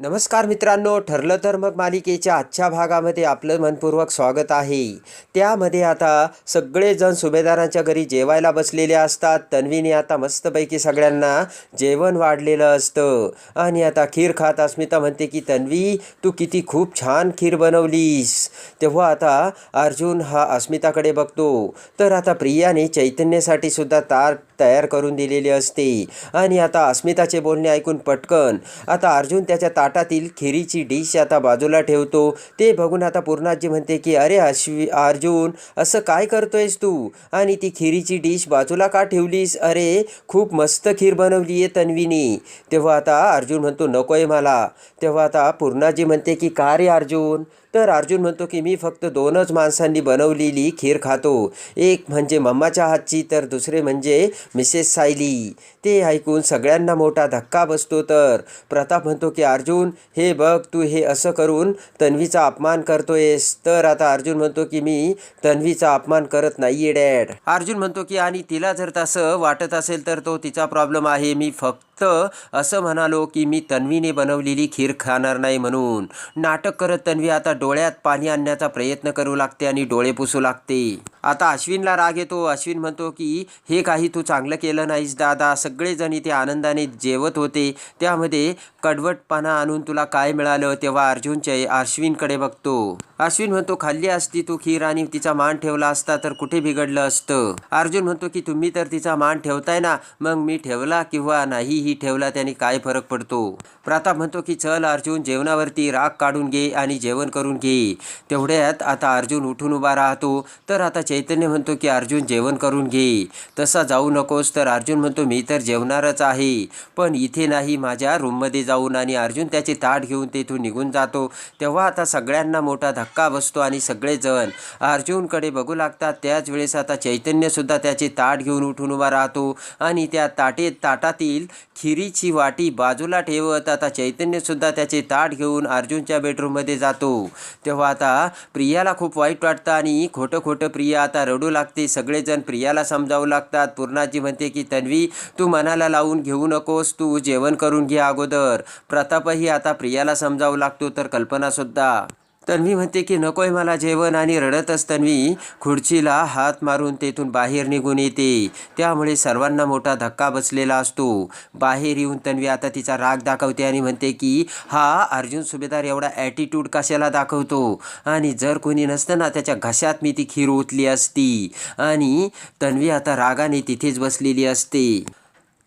नमस्कार मित्रांनो ठरलं तर मग मालिकेच्या आजच्या भागामध्ये आपलं मनपूर्वक स्वागत आहे. त्यामध्ये आता सगळेजण सुभेदारांच्या घरी जेवायला बसलेले असतात. तन्वीने आता मस्तपैकी सगळ्यांना जेवण वाढलेलं असतं. आणि आता खीर खात अस्मिता म्हणते की तन्वी तू किती खूप छान खीर बनवलीस. तेव्हा आता अर्जुन हा अस्मिताकडे बघतो. तर आता प्रियाने चैतन्यासाठी सुद्धा तार तयार करून दिलेली असते. आणि आता अस्मिताचे बोलणे ऐकून पटकन. आता अर्जुन त्याच्या ताटातील खिरीची डिश आता बाजूला ठेवतो. ते बघून आता पूर्णाजी म्हणते की अरे अश्वी अर्जुन असं काय करतोयस तू? आणि ती खिरीची डिश बाजूला का ठेवलीस? अरे खूप मस्त खीर बनवली आहे तन्वीनी. तेव्हा आता अर्जुन म्हणतो नको आहे मला. तेव्हा आता पूर्णाजी म्हणते की का रे अर्जुन? तर अर्जुन म्हणतो की मी फक्त दोनच माणसांनी बनवलेली खीर खातो. एक म्हणजे मम्माच्या हातची तर दुसरे म्हणजे मिसेस सायली. ते ऐकून सगळ्यांना मोठा धक्का बसतो तर. प्रताप म्हणतो की अर्जुन हे बघ तू हे असं करून तन्वीचा अपमान करतोयस. तर आता अर्जुन म्हणतो की मी तन्वीचा अपमान करत नाहीये डॅड. अर्जुन म्हणतो की आणि तिला जर तसं वाटत असेल तर तो तिचा प्रॉब्लेम आहे. मी फक्त असं म्हणालो की मी तन्वीने बनवलेली खीर खाणार नाही म्हणून. नाटक करत तन्वी आता डोळ्यात पाणी आणण्याचा प्रयत्न करू लागते आणि डोळे पुसू लागते. आता अश्विनला राग येतो. अश्विन म्हणतो की हे काही तू चांगलं केलं नाहीस दादा. सगळेजण इथे आनंदाने जेवत होते. त्यामध्ये कडवटपणा आणून तुला काय मिळालं? तेव्हा अर्जुनचे अश्विनकडे बघतो. अश्विन म्हणतो खाल्ली असती तू खीर आणि तिचा मान ठेवला असता तर कुठे बिघडलं असतं? अर्जुन म्हणतो की तुम्ही तर तिचा मान ठेवताय ना. मग मी ठेवला किंवा नाहीही ठेवला त्याने काय फरक पडतो? प्रताप म्हणतो की चल अर्जुन जेवणावरती राग काढून घे आणि जेवण करून घे. तेवढ्यात आता अर्जुन उठून उभा राहतो. तर आता चैतन्य म्हणतो की अर्जुन जेवण करून घे. तसा जाऊ नकोस तर अर्जुन म्हणतो मी तर जेवणारच आहे. पण इथे नाही माझ्या रूममध्ये जाऊन आणि अर्जुन त्याचे ताट घेऊन तेथून निघून जातो. तेव्हा आता सगळ्यांना मोठा धक्का बसतो आणि सगळेजण अर्जुनकडे बघू लागतात. त्याच वेळेस आता चैतन्यसुद्धा त्याचे ताट घेऊन उठून उभा राहतो आणि त्या ताटे ताटातील खिरीची वाटी बाजूला ठेवत आता चैतन्यसुद्धा त्याचे ताट घेऊन अर्जुनच्या बेडरूममध्ये जातो. तेव्हा आता प्रियाला खूप वाईट वाटतं आणि खोटं खोटं प्रिया आता रडू लागते. सगळेजण प्रियाला समजावू लागतात. पूर्णाजी म्हणते की तन्वी तू मनाला लावून घेऊ नकोस. तू जेवण करून घे अगोदर. प्रतापही आता प्रियाला समजावू लागतो तर कल्पनासुद्धा तन्वी म्हणते की नकोय मला जेवण आणि रडतच तन्वी. खुर्चीला हात मारून तेथून बाहेर निघून येते. त्यामुळे सर्वांना मोठा धक्का बसलेला असतो. बाहेर येऊन तन्वी आता तिचा राग दाखवते आणि म्हणते की हा अर्जुन सुभेदार एवढा ॲटिट्यूड कशाला दाखवतो? आणि जर कोणी नसतं ना त्याच्या घशात मी ती खीर ओतली असती. आणि तन्वी आता रागाने तिथेच बसलेली असते.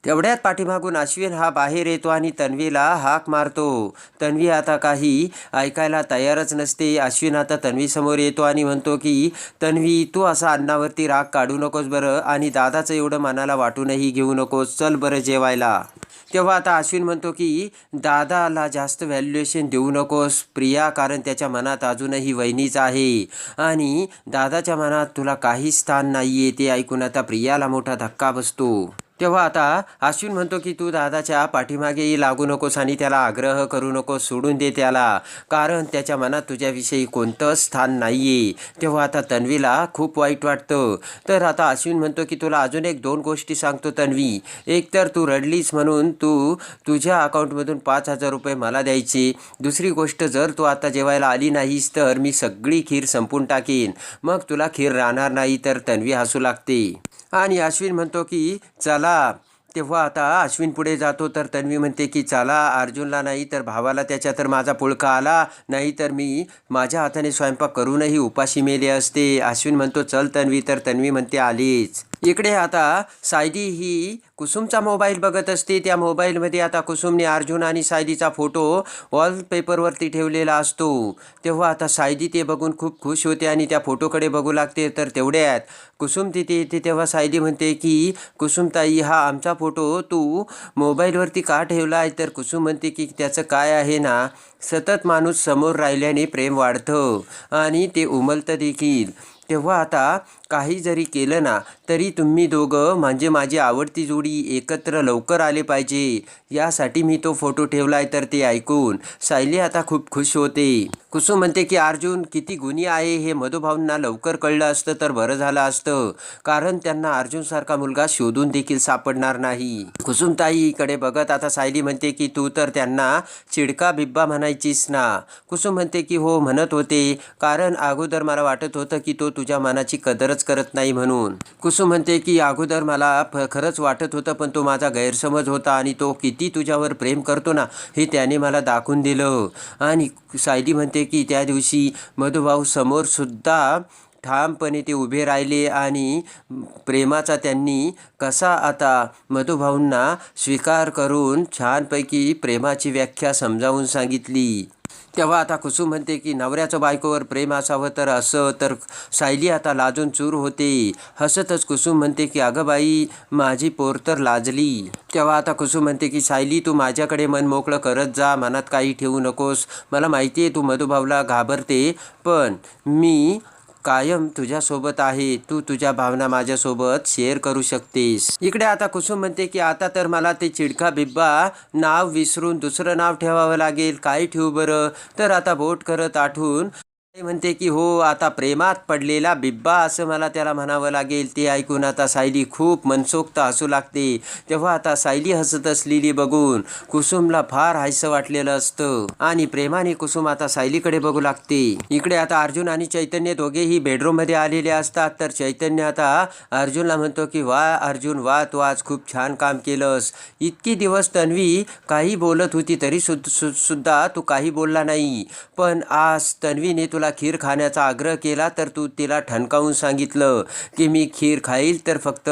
तेवढ्यात पाठीमागून अश्विन हा बाहेर येतो आणि तन्वीला हाक मारतो. तन्वी आता काही ऐकायला तयारच नसते. अश्विन आता तन्वीसमोर येतो आणि म्हणतो की तन्वी तू असा अन्नावरती राग काढू नकोस बरं आणि दादाचं एवढं मनाला वाटूनही घेऊ नकोस. चल बरं जेवायला. तेव्हा आता अश्विन म्हणतो की दादाला जास्त व्हॅल्युएशन देऊ नकोस. प्रिया कारण त्याच्या मनात अजूनही वहिनीच आहे आणि दादाच्या मनात तुला काही स्थान नाही आहे ते ऐकून आता प्रियाला मोठा धक्का बसतो. तेव्हा आता अश्विन म्हणतो की तू दादाच्या पाठीमागेही लागू नकोस आणि त्याला आग्रह करू नकोस सोडून दे त्याला. कारण त्याच्या मनात तुझ्याविषयी कोणतंच स्थान नाही आहे तेव्हा आता तन्वीला खूप वाईट वाटतं. तर आता अश्विन म्हणतो की तुला अजून एक दोन गोष्टी सांगतो तन्वी. एक तर तू रडलीस म्हणून तू तुझ्या अकाउंटमधून पाच हजार रुपये मला द्यायचे. दुसरी गोष्ट जर तू आता जेवायला आली नाहीस तर मी सगळी खीर संपून टाकेन. मग तुला खीर राहणार नाही तर तन्वी हसू लागते. आणि अश्विन म्हणतो की चला. तेव्हा आता अश्विन पुढे जातो तर तन्वी म्हणते की चला अर्जुनला नाही तर भावाला त्याच्या तर माझा पुळका आला. नाही तर मी माझ्या हाताने स्वयंपाक करूनही उपाशी मेले असते. अश्विन म्हणतो चल तन्वी. तर तन्वी म्हणते आलीच. इकडे आता सायदी ही कुसुमचा मोबाईल बघत असते. त्या मोबाईलमध्ये आता कुसुमने अर्जुन आणि सायदीचा फोटो वॉलपेपरवरती ठेवलेला असतो. तेव्हा आता सायदी ते बघून खूप खुश होते आणि त्या फोटोकडे बघू लागते. तर तेवढ्यात कुसुम तिथे येते तेव्हा सायदी म्हणते की कुसुमताई हा आमचा फोटो तू मोबाईलवरती का ठेवला आहे तर कुसुम म्हणते की त्याचं काय आहे ना सतत माणूस समोर राहिल्याने प्रेम वाढतं आणि ते उमलतं देखील. तेव्हा आता काही जरी केलं ना तरी तुम्ही दोघं म्हणजे माझी आवडती जोडी एकत्र लवकर आले पाहिजे. यासाठी मी तो फोटो ठेवलाय तर ते ऐकून सायली आता खूप खुश होते. कुसुम म्हणते की अर्जुन किती गुणी आहे हे मधुभाऊंना लवकर कळलं असतं तर बरं झालं असतं. कारण त्यांना अर्जुनसारखा मुलगा शोधून देखील सापडणार नाही. कुसुमताईकडे बघत आता सायली म्हणते की तू तर त्यांना चिडका बिब्बा म्हणायचीस ना. कुसुम म्हणते की हो म्हणत होते. कारण अगोदर मला वाटत होतं की तो तुझ्या मनाची कदरच करत नाही म्हणून. कुसुम म्हणते की अगोदर मला फ- खरंच वाटत होतं पण तो माझा गैरसमज होता आणि तो किती तुझ्यावर प्रेम करतो ना हे त्याने मला दाखवून दिलं. आणि सायली म्हणते की त्या दिवशी मधुभाऊ समोर सुद्धा ठामपणे ते उभे राहिले आणि प्रेमाचा त्यांनी कसा आता मधुभाऊंना स्वीकार करून छानपैकी प्रेमाची व्याख्या समजावून सांगितली. तेव्हा आता कुसुम म्हणते की नवऱ्याचं बायकोवर प्रेम असावं तर असं तर सायली आता लाजून चूर होते. हसतच कुसुम म्हणते की अगं बाई माझी पोर तर लाजली. तेव्हा आता कुसुम म्हणते की सायली तू माझ्याकडे मन मोकळं करत जा मनात काही ठेवू नकोस. मला माहिती आहे तू मधुभाऊला घाबरते पण मी कायम तुझ्यासोबत आहे. तू तुझ्या भावना माझ्यासोबत शेअर करू शकतेस. इकडे आता कुसुम म्हणते की आता तर मला ते चिडका बिब्बा नाव विसरून दुसरं नाव ठेवावं लागेल. काय ठेवू बरं? तर आता बोट करत आठवून म्हणते की हो आता प्रेमात पडलेला बिब्बा असं मला त्याला म्हणावं लागेल. ते ऐकून आता सायली खूप मनसोक्त हसू लागते. तेव्हा आता सायली हसत असलेली बघून कुसुमला फार हायसं वाटलेलं असतं. आणि प्रेमाने कुसुम आता सायलीकडे बघू लागते. इकडे आता अर्जुन आणि चैतन्य दोघेही बेडरूममध्ये आलेले असतात. तर चैतन्य आता अर्जुनला म्हणतो की वा अर्जुन वा तू आज खूप छान काम केलंस. इतकी दिवस तन्वी काही बोलत होती तरी सु- सुद्धा तू काही बोलला नाही. पण आज तन्वीने तू तुला खीर खाण्याचा आग्रह केला तर तू तिला ठणकावून सांगितलं की मी खीर खाईल तर फक्त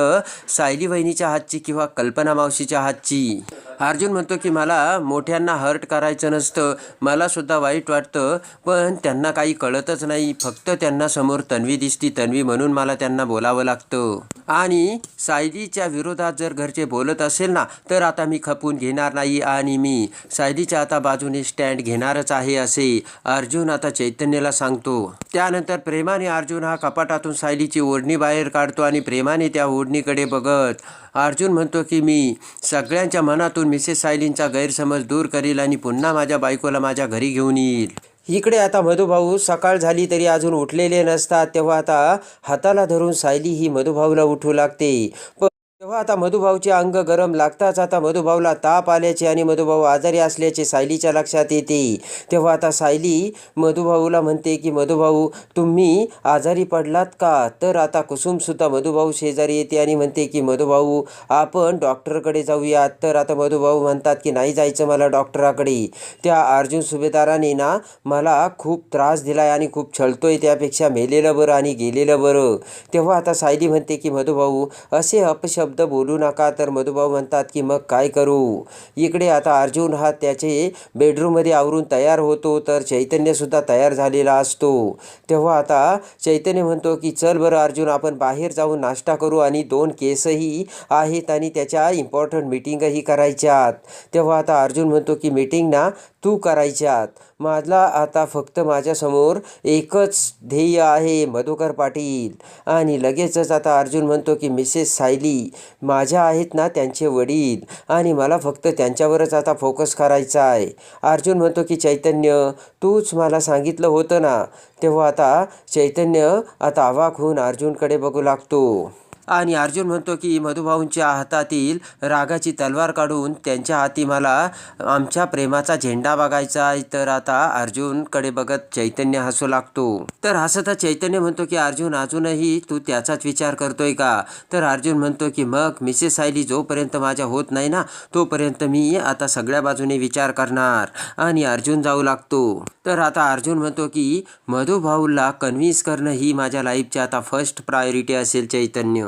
सायली वहिनीच्या हातची किंवा कल्पना मावशीच्या हातची. अर्जुन म्हणतो की मला मोठ्यांना हर्ट करायचं नसतं. मला सुद्धा वाईट वाटतं. पण त्यांना काही कळतच नाही. फक्त त्यांना समोर तन्वी दिसती. तन्वी म्हणून मला त्यांना बोलावं लागतं. आणि सायलीच्या विरोधात जर घरचे बोलत असेल ना तर आता मी खपून घेणार नाही आणि मी सायलीच्या आता बाजूने स्टँड घेणारच आहे असे अर्जुन आता चैतन्यला सांगतो. त्यानंतर प्रेमाने अर्जुन हा कपाटातून सायलीची ओढणी बाहेर काढतो आणि प्रेमाने त्या ओढणीकडे बघत अर्जुन म्हणतो की मी सगळ्यांच्या मनातून मिसेस सायलींचा गैरसमज दूर करील आणि पुन्हा माझ्या बायकोला माझ्या घरी घेऊन येईल. इकडे आता मधुभाऊ सकाळ झाली तरी अजून उठलेले नसतात तेव्हा आता हाताला धरून सायली ही मधुभाऊला उठू लागते. पण तेव्हा आता मधुभाऊचे अंग गरम लागताच आता मधुभाऊला ताप आल्याचे आणि मधुभाऊ आजारी असल्याचे सायलीच्या लक्षात येते. तेव्हा आता सायली मधुभाऊला म्हणते की मधुभाऊ तुम्ही आजारी पडलात का? तर आता कुसुमसुद्धा मधुभाऊ शेजारी येते आणि म्हणते की मधुभाऊ आपण डॉक्टरकडे जाऊयात. तर आता मधुभाऊ म्हणतात की नाही जायचं मला डॉक्टराकडे. त्या अर्जुन सुभेदाराने ना मला खूप त्रास दिलाय आणि खूप छळतोय त्यापेक्षा मेलेलं बरं आणि गेलेलं बरं. तेव्हा आता सायली म्हणते की मधुभाऊ असे अपशब्द शब्द बोलू नका. तर मधुभाऊ म्हणतात की मग काय करू? इकडे आता अर्जुन हा त्याचे बेडरूममध्ये आवरून तयार होतो. तर चैतन्यसुद्धा तयार झालेला असतो. तेव्हा आता चैतन्य म्हणतो की चल बरं अर्जुन आपण बाहेर जाऊन नाश्ता करू आणि दोन केसही आहेत आणि त्याच्या इम्पॉर्टंट मिटिंगही करायच्यात. तेव्हा आता अर्जुन म्हणतो की मिटिंग ना तू करायच्यात. माझा आता फक्त माझ्यासमोर एकच ध्येय आहे मधुकर पाटील. आणि लगेचच आता अर्जुन म्हणतो की मिसेस सायली माझ्या आहेत ना त्यांचे वडील. आणि मला फक्त त्यांच्यावरच आता फोकस करायचा आहे. अर्जुन म्हणतो की चैतन्य तूच मला सांगितलं होतं ना. तेव्हा आता चैतन्य आता अवाक होऊन अर्जुनकडे बघू लागतो. आणि अर्जुन म्हणतो की मधुभाऊंच्या हातातील रागाची तलवार काढून त्यांच्या हाती मला आमच्या प्रेमाचा झेंडा बघायचा आहे. तर आता अर्जुनकडे बघत चैतन्य हसू लागतो. तर हसता चैतन्य म्हणतो की अर्जुन अजूनही तू त्याचाच विचार करतोय का? तर अर्जुन म्हणतो की मग मिसेस सायली जोपर्यंत माझ्या होत नाही ना तोपर्यंत मी आता सगळ्या बाजूने विचार करणार आणि अर्जुन जाऊ लागतो. तर आता अर्जुन म्हणतो की मधुभाऊला कन्व्हिन्स करणं ही माझ्या लाईफची आता फर्स्ट प्रायोरिटी असेल चैतन्य.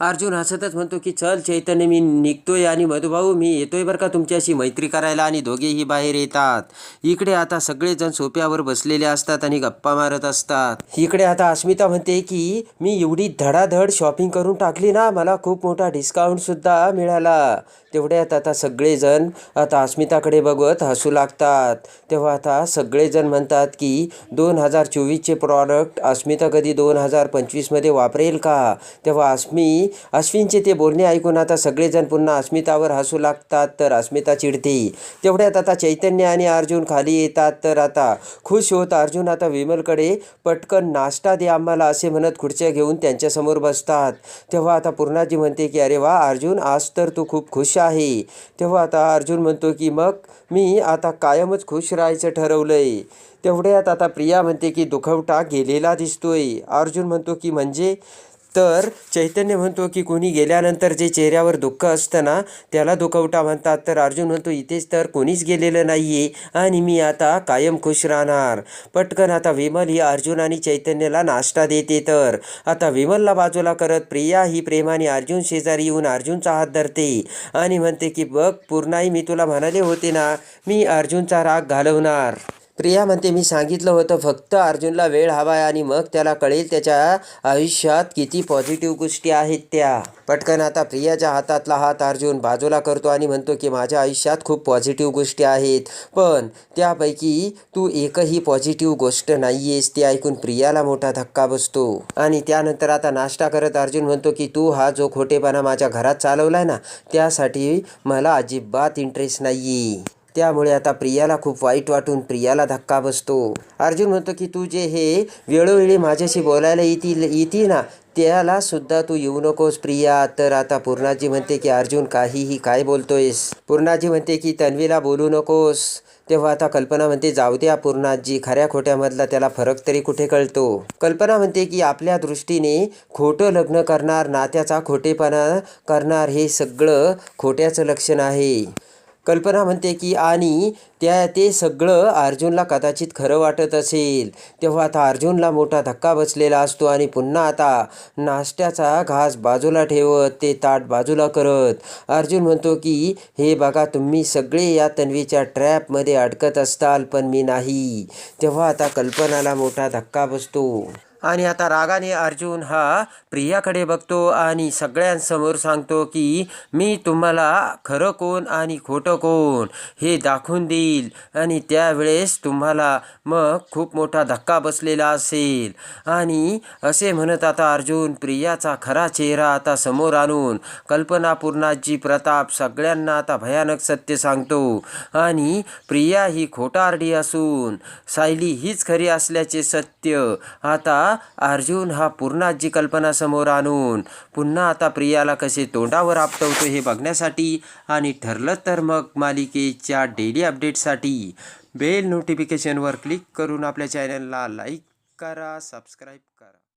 अर्जुन हसतच म्हणतो की चल चैतन्य मी निघतोय आणि मधुभाऊ मी येतोय बरं का तुमच्याशी मैत्री करायला. आणि दोघेही बाहेर येतात. इकडे आता सगळेजण सोप्यावर बसलेले असतात आणि गप्पा मारत असतात. इकडे आता अस्मिता म्हणते की मी एवढी धडाधड शॉपिंग करून टाकली ना मला खूप मोठा डिस्काउंटसुद्धा मिळाला. तेवढ्यात आता सगळेजण आता अस्मिताकडे बघत हसू लागतात. तेव्हा आता सगळेजण म्हणतात की दोन हजार चोवीसचे प्रॉडक्ट अस्मिता कधी दोन हजार पंचवीसमध्ये वापरेल का? तेव्हा अस्मी अश्विनचे ते बोलणे ऐकून आता सगळेजण पुन्हा अस्मितावर हसू लागतात तर अस्मिता चिडते. तेवढ्यात आता चैतन्य आणि अर्जुन खाली येतात तर आता खुश होत अर्जुन आता विमलकडे पटकन नाश्ता दे आम्हाला असे म्हणत खुर्च्या घेऊन त्यांच्यासमोर बसतात. तेव्हा आता पूर्णाजी म्हणते की अरे वा अर्जुन आज तर तू खूप खुश आहे. तेव्हा आता अर्जुन म्हणतो की मग मी आता कायमच खुश राहायचं ठरवलंय. तेवढ्यात आता प्रिया म्हणते की दुखवटा गेलेला दिसतोय. अर्जुन म्हणतो की म्हणजे तर चैतन्य म्हणतो की कोणी गेल्यानंतर जे चेहऱ्यावर दुःख असतं ना त्याला दुखवटा म्हणतात. तर अर्जुन म्हणतो इथेच तर कोणीच गेलेलं नाही आहे आणि मी आता कायम खुश राहणार. पटकन आता विमल ही अर्जुन आणि चैतन्याला नाश्ता देते तर. आता विमलला बाजूला करत प्रिया ही प्रेमाने अर्जुन शेजारी येऊन अर्जुनचा हात धरते आणि म्हणते की बघ पूर्णाई मी तुला म्हणाले होते ना मी अर्जुनचा राग घालवणार. प्रिया म्हणते मी सांगितलं होतं फक्त अर्जुनला वेळ हवा आहे आणि मग त्याला कळेल त्याच्या आयुष्यात किती पॉझिटिव्ह गोष्टी आहेत त्या. पटकन आता प्रियाच्या हातातला हात अर्जुन बाजूला करतो आणि म्हणतो की माझ्या आयुष्यात खूप पॉझिटिव्ह गोष्टी आहेत पण त्यापैकी तू एकही पॉझिटिव्ह गोष्ट नाही आहेस ते ऐकून प्रियाला मोठा धक्का बसतो. आणि त्यानंतर आता नाश्ता करत अर्जुन म्हणतो की तू हा जो खोटेपणा माझ्या घरात चालवलाय ना त्यासाठी मला अजिबात इंटरेस्ट नाही आहे त्यामुळे आता प्रियाला खूप वाईट वाटून प्रियाला धक्का बसतो. अर्जुन म्हणतो की तू जे हे वेळोवेळी माझ्याशी बोलायला येतील येते ना त्याला सुद्धा तू येऊ नकोस प्रिया. तर आता पूर्णाजी म्हणते की अर्जुन काहीही काय बोलतोयस? पूर्णाजी म्हणते की तन्वीला बोलू नकोस. तेव्हा आता कल्पना म्हणते जाऊ द्या पूर्णाजी खऱ्या खोट्यामधला त्याला फरक तरी कुठे कळतो? कल्पना म्हणते की आपल्या दृष्टीने खोटं लग्न करणार नात्याचा खोटेपणा करणार हे सगळं खोट्याचं लक्षण आहे. कल्पना म्हणते की आणि त्या ते सगळं अर्जुनला कदाचित खरं वाटत असेल. तेव्हा आता अर्जुनला मोठा धक्का बसलेला असतो आणि पुन्हा आता नाश्त्याचा घास बाजूला ठेवत ते ताट बाजूला करत. अर्जुन म्हणतो की हे बघा तुम्ही सगळे या तन्वीच्या ट्रॅपमध्ये अडकत असताल पण मी नाही. तेव्हा आता कल्पनाला मोठा धक्का बसतो. आणि आता रागाने अर्जुन हा प्रियाकडे बघतो आणि सगळ्यांसमोर सांगतो की मी तुम्हाला खरं कोण आणि खोटं कोण हे दाखवून देईल आणि त्यावेळेस तुम्हाला मग खूप मोठा धक्का बसलेला असेल. आणि असे म्हणत आता अर्जुन प्रियाचा खरा चेहरा आता समोर आणून कल्पना पूर्णाजी प्रताप सगळ्यांना आता भयानक सत्य सांगतो. आणि प्रिया ही खोटारडी असून सायली हीच खरी असल्याचे सत्य आता अर्जुन हा पूर्णाची कल्पना समोर आणून पुन्हा आता प्रियाला कसे तोंडावर आपटवतो हे बघण्यासाठी आणि ठरलं तर मग मालिकेच्या डेली अपडेटसाठी बेल नोटिफिकेशनवर क्लिक करून आपल्या चॅनलला लाईक करा सबस्क्राईब करा.